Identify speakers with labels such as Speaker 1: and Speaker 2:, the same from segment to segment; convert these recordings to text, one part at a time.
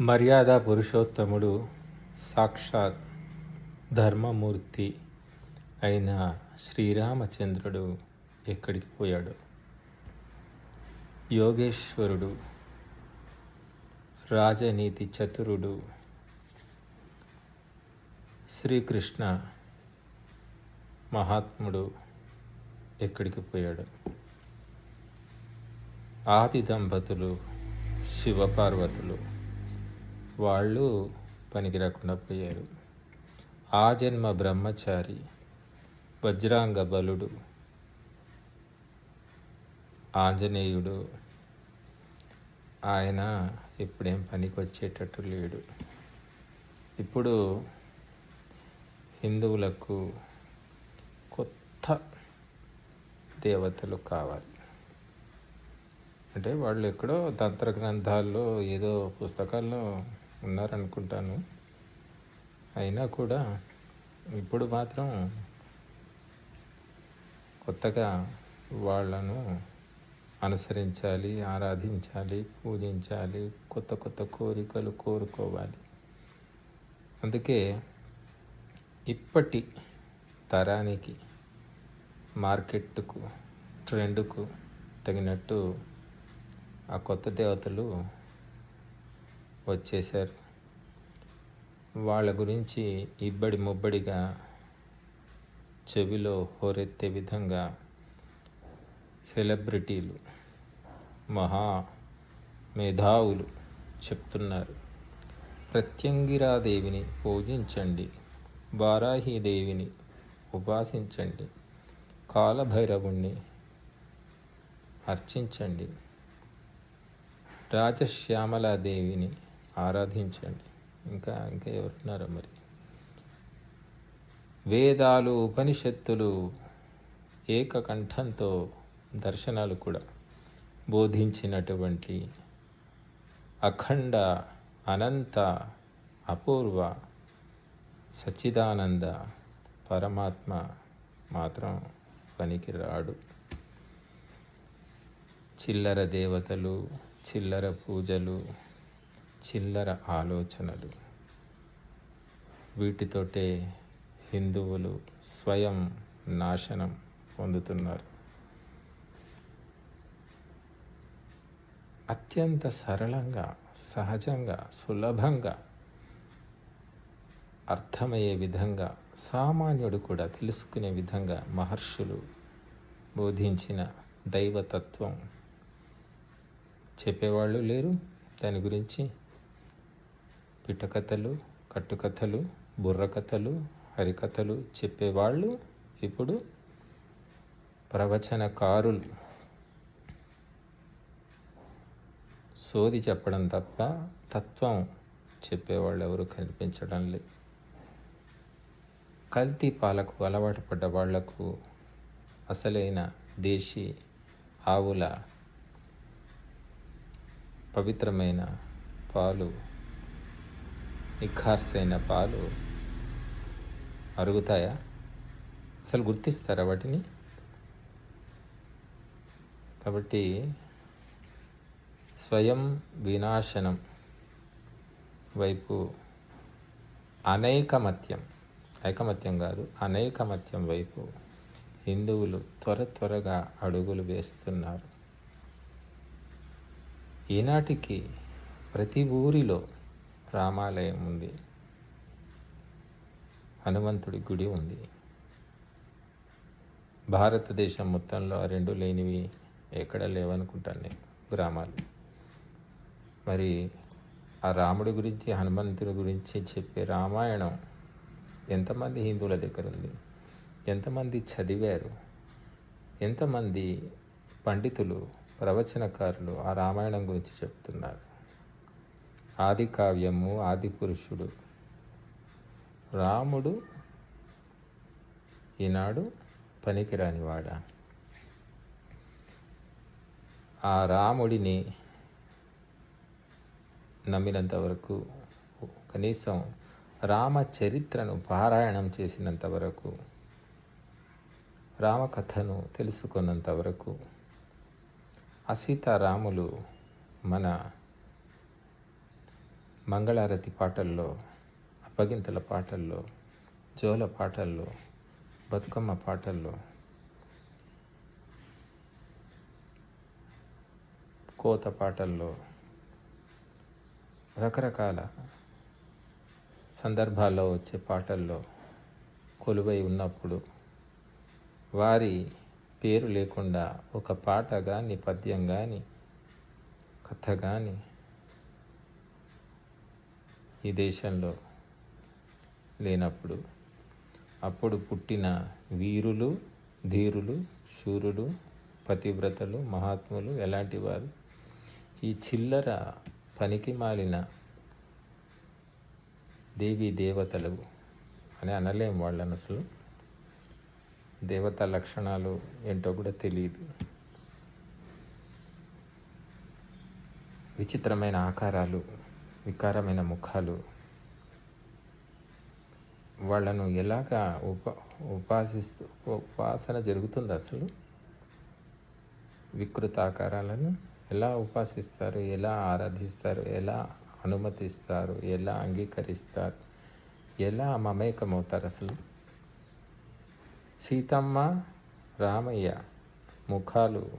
Speaker 1: మర్యాద పురుషోత్తముడు సాక్షాత్ ధర్మమూర్తి అయిన శ్రీరామచంద్రుడు ఎక్కడికి పోయాడు? యోగేశ్వరుడు రాజనీతి చతురుడు శ్రీకృష్ణ మహాత్ముడు ఎక్కడికి పోయాడు? ఆది దంపతులు శివపార్వతులు వాళ్ళు పనికి రాకుండా పోయారు. ఆ జన్మ బ్రహ్మచారి వజ్రాంగ బలుడు ఆంజనేయుడు. ఆయన ఇప్పుడేం పనికి వచ్చేటట్టు లేడు. ఇప్పుడు హిందువులకు కొత్త దేవతలు కావాలి. అంటే వాళ్ళు ఎక్కడో తంత్ర గ్రంథాల్లో ఏదో పుస్తకాల్లో ఉన్నారనుకుంటాను. అయినా కూడా ఇప్పుడు మాత్రం కొత్తగా వాళ్ళను అనుసరించాలి ఆరాధించాలి పూజించాలి కొత్త కొత్త కోరికలు కోరుకోవాలి. అందుకే ఇప్పటి తరానికి మార్కెట్కు ట్రెండ్కు తగినట్టు ఆ కొత్త దేవతలు వచ్చేసారు వాళ్ళ గురించి ఇబ్బడి ముబ్బడిగా చెవిలో హోరెత్తే విధంగా సెలబ్రిటీలు మహా మేధావులు చెప్తున్నారు. ప్రత్యంగిరాదేవిని పూజించండి వారాహీదేవిని ఉపాసించండి కాలభైరవుణ్ణి అర్చించండి రాజశ్యామలాదేవిని ఆరాధించండి. ఇంకా ఇంకా ఎవరున్నారో మరి? వేదాలు ఉపనిషత్తులు ఏకకంఠంతో దర్శనాలు కూడా బోధించినటువంటి అఖండ అనంత అపూర్వ సచ్చిదానంద పరమాత్మ మాత్రం పనికి రాడు చిల్లర దేవతలు చిల్లర పూజలు చిల్లర ఆలోచనలు. వీటితోటే హిందువులు స్వయం నాశనం పొందుతున్నారు. అత్యంత సరళంగా సహజంగా సులభంగా అర్థమయ్యే విధంగా సామాన్యుడు కూడా తెలుసుకునే విధంగా మహర్షులు బోధించిన దైవతత్వం చెప్పేవాళ్ళు లేరు. దాని గురించి పిట్టకథలు కట్టుకథలు బుర్రకథలు హరికథలు చెప్పేవాళ్ళు ఇప్పుడు ప్రవచనకారులు. సోది చెప్పడం తప్ప తత్వం చెప్పేవాళ్ళు ఎవరు కనిపించడం లేదు కల్తీ పాలకు అలవాటు పడ్డ వాళ్ళకు అసలైన దేశీ ఆవుల పవిత్రమైన పాలు నిఖార్సైన పాలు అరుగుతాయా? అసలు గుర్తిస్తారా వాటిని? కాబట్టి స్వయం వినాశనం వైపు అనేకమత్యం ఐకమత్యం కాదు అనేకమత్యం వైపు హిందువులు త్వర త్వరగా అడుగులు వేస్తున్నారు. ఈనాటికి ప్రతి ఊరిలో రామాలయం ఉంది. హనుమంతుడి గుడి ఉంది. భారతదేశం మొత్తంలో ఆ రెండు లేనివి ఎక్కడ లేవనుకుంటాను నేను గ్రామాలు. మరి ఆ రాముడి గురించి హనుమంతుడి గురించి చెప్పే రామాయణం ఎంతమంది హిందువుల దగ్గర ఉంది? ఎంతమంది చదివారు? ఎంతమంది పండితులు ప్రవచనకారులు ఆ రామాయణం గురించి చెప్తున్నారు? ఆది కావ్యము ఆది పురుషుడు రాముడు ఈనాడు పనికిరానివాడ. ఆ రాముడిని నమ్మినంత వరకు కనీసం రామ చరిత్రను పారాయణం చేసినంత వరకు రామకథను తెలుసుకున్నంత వరకు అసీతారాములు మన మంగళారతి పాటల్లో అప్పగింతల పాటల్లో జోల పాటల్లో బతుకమ్మ పాటల్లో కోత పాటల్లో రకరకాల సందర్భాల్లో వచ్చే పాటల్లో కొలువై ఉన్నప్పుడు వారి పేరు లేకుండా ఒక పాట కానీ పద్యం కానీ కథ కానీ ఈ దేశంలో లేనప్పుడు అప్పుడు పుట్టిన వీరులు ధీరులు శూరులు పతివ్రతలు మహాత్ములు ఎలాంటి వారు? ఈ చిల్లర పనికి మాలిన దేవీ దేవతలు అని అనలేం వాళ్ళని అసలు దేవత లక్షణాలు ఏంటో కూడా తెలియదు. విచిత్రమైన ఆకారాలు వికారమైన ముఖాలు. వాళ్ళను ఎలాగా ఉప ఉపాసిస్తూ ఉపాసన జరుగుతుంది అసలు? వికృత ఆకారాలను ఎలా ఉపాసిస్తారు? ఎలా ఆరాధిస్తారు? ఎలా అనుమతిస్తారు? ఎలా అంగీకరిస్తారు? ఎలా మమేకమవుతారు అసలు? సీతమ్మ రామయ్య ముఖాలు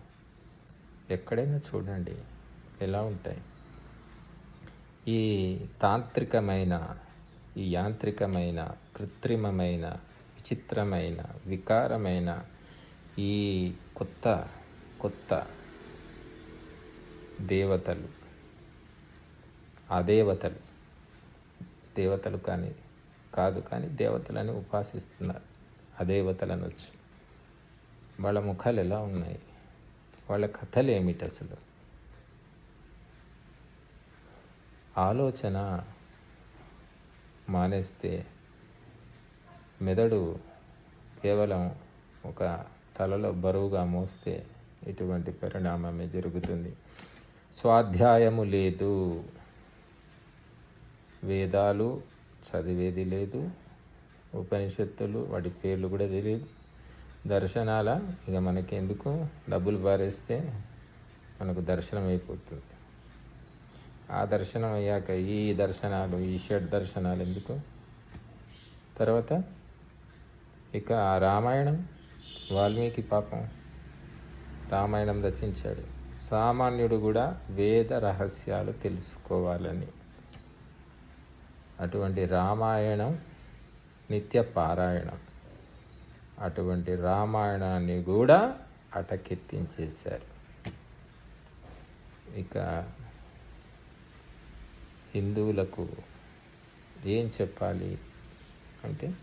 Speaker 1: ఎక్కడైనా చూడండి. ఎలా ఉంటాయి? ఈ తాంత్రికమైన ఈ యాంత్రికమైన కృత్రిమమైన విచిత్రమైన వికారమైన ఈ కొత్త కొత్త దేవతలు ఆ దేవతలు దేవతలు కానీ కాదు కానీ దేవతలని ఉపాసిస్తున్నారు. ఆ దేవతలను వచ్చి వాళ్ళ ముఖాలు ఎలా ఉన్నాయి? వాళ్ళ కథలు ఏమిటి అసలు? ఆలోచన మానేస్తే మెదడు కేవలం ఒక తలలో బరువుగా మోస్తే ఇటువంటి పరిణామమే జరుగుతుంది. స్వాధ్యాయము లేదు. వేదాలు చదివేది లేదు. ఉపనిషత్తులు వాటి పేర్లు కూడా తెలియదు. దర్శనాల ఇక మనకెందుకు? డబ్బులు పారేస్తే మనకు దర్శనం అయిపోతుంది ఆ దర్శనం అయ్యాక ఈ దర్శనాలు ఈ షడ్ దర్శనాలు ఎందుకు? తర్వాత ఇక ఆ రామాయణం వాల్మీకి పాపం రామాయణం రచించాడు. సామాన్యుడు కూడా వేద రహస్యాలు తెలుసుకోవాలని. అటువంటి రామాయణం నిత్య పారాయణం. అటువంటి రామాయణాన్ని కూడా అటకెత్తించేశారు. ఇక హిందువులకు ఏం చెప్పాలి? అంటే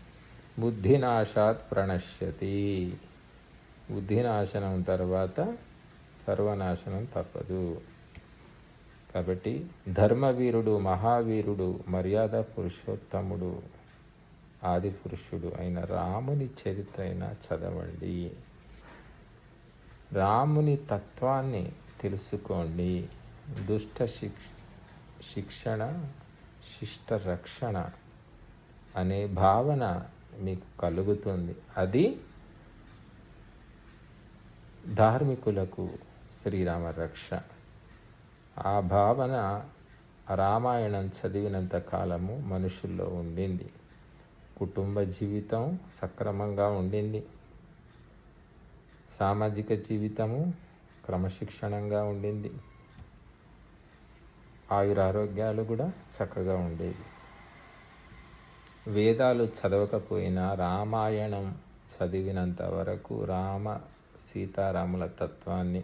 Speaker 1: బుద్ధినాశాత్ ప్రణశ్యతి. బుద్ధినాశనం తర్వాత సర్వనాశనం తప్పదు. కాబట్టి ధర్మవీరుడు మహావీరుడు మర్యాద పురుషోత్తముడు ఆది పురుషుడు అయిన రాముని చరిత్ర అయినా చదవండి. రాముని తత్వాన్ని తెలుసుకోండి. దుష్ట శిక్ష శిక్షణ శిష్ట రక్షణ అనే భావన మీకు కలుగుతుంది. అది ధార్మికులకు శ్రీరామ రక్ష. ఆ భావన రామాయణం చదివినంత కాలము మనుషుల్లో ఉండింది. కుటుంబ జీవితం సక్రమంగా ఉండింది. సామాజిక జీవితము క్రమశిక్షణంగా ఉండింది. ఆయురారోగ్యాలు కూడా చక్కగా ఉండేవి. వేదాలు చదవకపోయినా రామాయణం చదివినంత వరకు రామ సీతారాముల తత్వాన్ని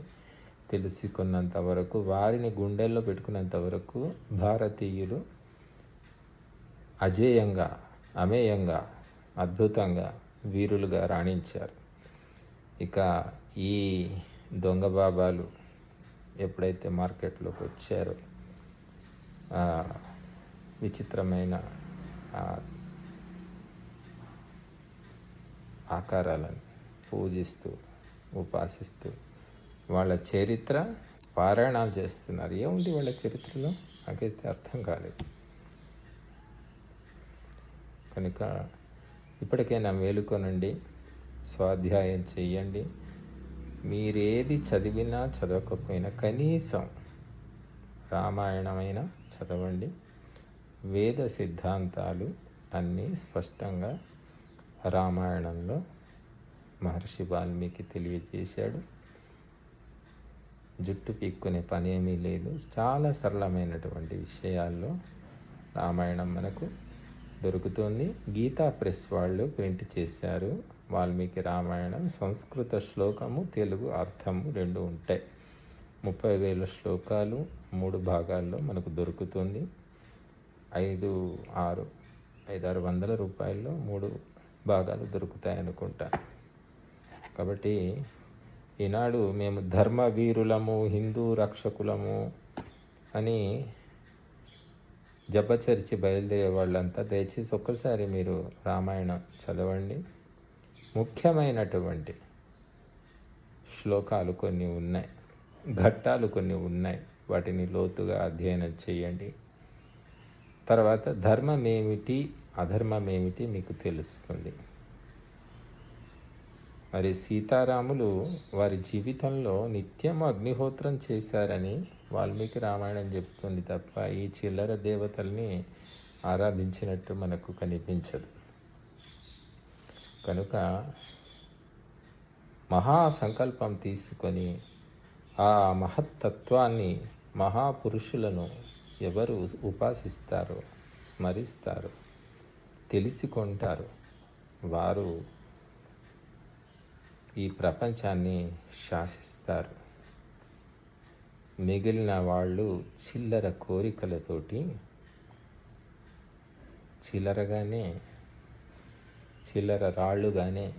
Speaker 1: తెలుసుకున్నంత వరకు వారిని గుండెల్లో పెట్టుకున్నంత వరకు భారతీయులు అజేయంగా అమేయంగా అద్భుతంగా వీరులుగా రాణించారు. ఇక ఈ దొంగ బాబాలు ఎప్పుడైతే మార్కెట్లోకి వచ్చారో విచిత్రమైన ఆకారాలను పూజిస్తూ ఉపాసిస్తూ వాళ్ళ చరిత్ర పారాయణాలు చేస్తున్నారు. ఏముంది వాళ్ళ చరిత్రలో? నాకైతే అర్థం కాలేదు. కనుక ఇప్పటికైనా మేలుకొనండి స్వాధ్యాయం చేయండి. మీరేది చదివినా చదవకపోయినా కనీసం రామాయణమైన చదవండి. వేద సిద్ధాంతాలు అన్నీ స్పష్టంగా రామాయణంలో మహర్షి వాల్మీకి తెలియజేశాడు. జుట్టు పీక్కునే పని ఏమీ లేదు. చాలా సరళమైనటువంటి విషయాల్లో రామాయణం మనకు దొరుకుతుంది. గీతా ప్రెస్ వాళ్ళు ప్రింట్ చేశారు. వాల్మీకి రామాయణం సంస్కృత శ్లోకము తెలుగు అర్థము రెండు ఉంటాయి. ముప్పై వేల శ్లోకాలు మూడు భాగాల్లో మనకు దొరుకుతుంది. ఐదు ఆరు ఐదారు వందల రూపాయల్లో మూడు భాగాలు దొరుకుతాయి అనుకుంటా. కాబట్టి ఈనాడు మేము ధర్మవీరులము హిందూ రక్షకులము అని జపచర్చి బయలుదేరే వాళ్ళంతా దయచేసి ఒక్కసారి మీరు రామాయణం చదవండి. ముఖ్యమైనటువంటి శ్లోకాలు కొన్ని ఉన్నాయి. ఘట్టాలు కొన్ని ఉన్నాయి. వాటిని లోతుగా అధ్యయనం చేయండి. తర్వాత ధర్మం ఏమిటి అధర్మం ఏమిటి మీకు తెలుస్తుంది. మరి సీతారాములు వారి జీవితంలో నిత్యం అగ్నిహోత్రం చేశారని వాల్మీకి రామాయణం చెప్తుంది తప్ప ఈ చిల్లర దేవతల్ని ఆరాధించినట్టు మనకు కనిపించదు. కనుక మహాసంకల్పం తీసుకొని ఆ మహత్తత్వాన్ని మహాపురుషులను ఎవరు ఉపాసిస్తారో స్మరిస్తారు తెలిసికొంటారు. వారు ఈ ప్రపంచాన్ని శాసిస్తారు. మిగిలిన వాళ్ళు చిల్లర కోరికలతోటి చిల్లరగానే చిల్లర రాళ్ళుగానే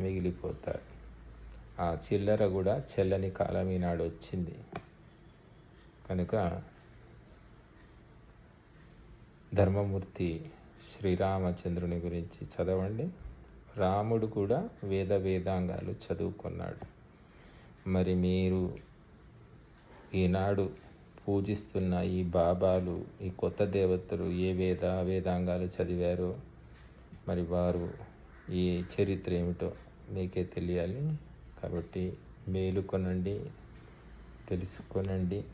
Speaker 1: మిగిలిపోతారు. ఆ చిల్లర కూడా చెల్లని కాలం ఈనాడు వచ్చింది. కనుక ధర్మమూర్తి శ్రీరామచంద్రుని గురించి చదవండి. రాముడు కూడా వేద వేదాంగాలు చదువుకున్నాడు. మరి మీరు ఈనాడు పూజిస్తున్న ఈ బాబాలు ఈ కొత్త దేవతలు ఏ వేద వేదాంగాలు చదివారో మరి వారు ఈ చరిత్ర ఏమిటో మీకే తెలియాలి. కాబట్టి మేలుకొనండి తెలుసుకొనండి.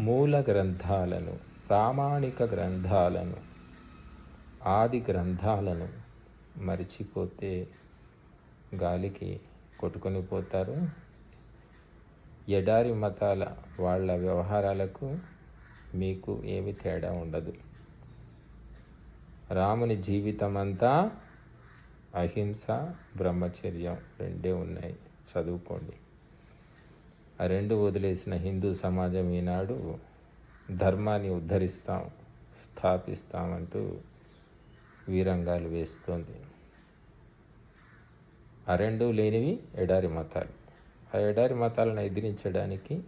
Speaker 1: మూల గ్రంథాలను ప్రామాణిక గ్రంథాలను ఆది గ్రంథాలను మరిచిపోతే గాలికి కొట్టుకొని పోతారు. ఎడారి మతాల వాళ్ళ వ్యవహారాలకు మీకు ఏమి తేడా ఉండదు. రాముని జీవితం అంతా అహింస బ్రహ్మచర్యం రెండే ఉన్నాయి. చదువుకోండి. ఆ రెండు వదిలేసిన హిందూ సమాజం ఈనాడు ధర్మాన్ని ఉద్ధరిస్తాం స్థాపిస్తామంటూ వీరంగాలు వేస్తోంది. ఆ రెండు లేనివి ఎడారి మతాలు. ఆ ఎడారి మతాలను ఎదిరించడానికి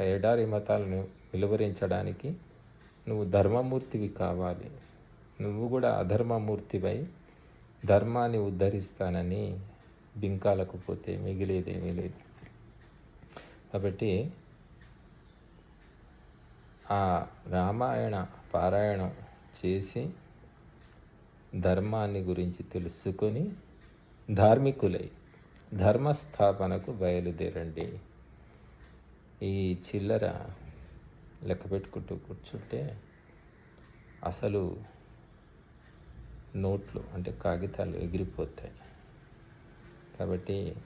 Speaker 1: ఆ ఎడారి మతాలను నిలువరించడానికి నువ్వు ధర్మమూర్తివి కావాలి. నువ్వు కూడా అధర్మమూర్తివై ధర్మాన్ని ఉద్ధరిస్తానని బింకాలకు పోతే మిగిలేదేమీ లేదు. కాబట్టి ఆ రామాయణ పారాయణం చేసి ధర్మాన్ని గురించి తెలుసుకొని ధార్మికులై ధర్మస్థాపనకు బయలుదేరండి. ఈ చిల్లర లెక్క పెట్టుకుంటూ కూర్చుంటే అసలు నోట్లు అంటే కాగితాలు ఎగిరిపోతాయి. కాబట్టి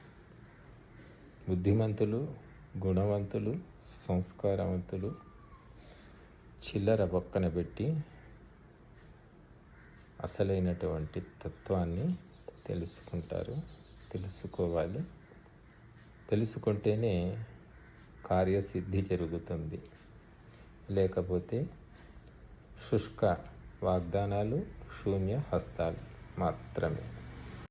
Speaker 1: బుద్ధిమంతులు గుణవంతులు సంస్కారవంతులు చిల్లర పక్కన పెట్టి అసలైనటువంటి తత్వాన్ని తెలుసుకుంటారు తెలుసుకోవాలి. తెలుసుకుంటేనే కార్యసిద్ధి జరుగుతుంది. లేకపోతే శుష్క వాగ్దానాలు शून्य हस्तामात्रमे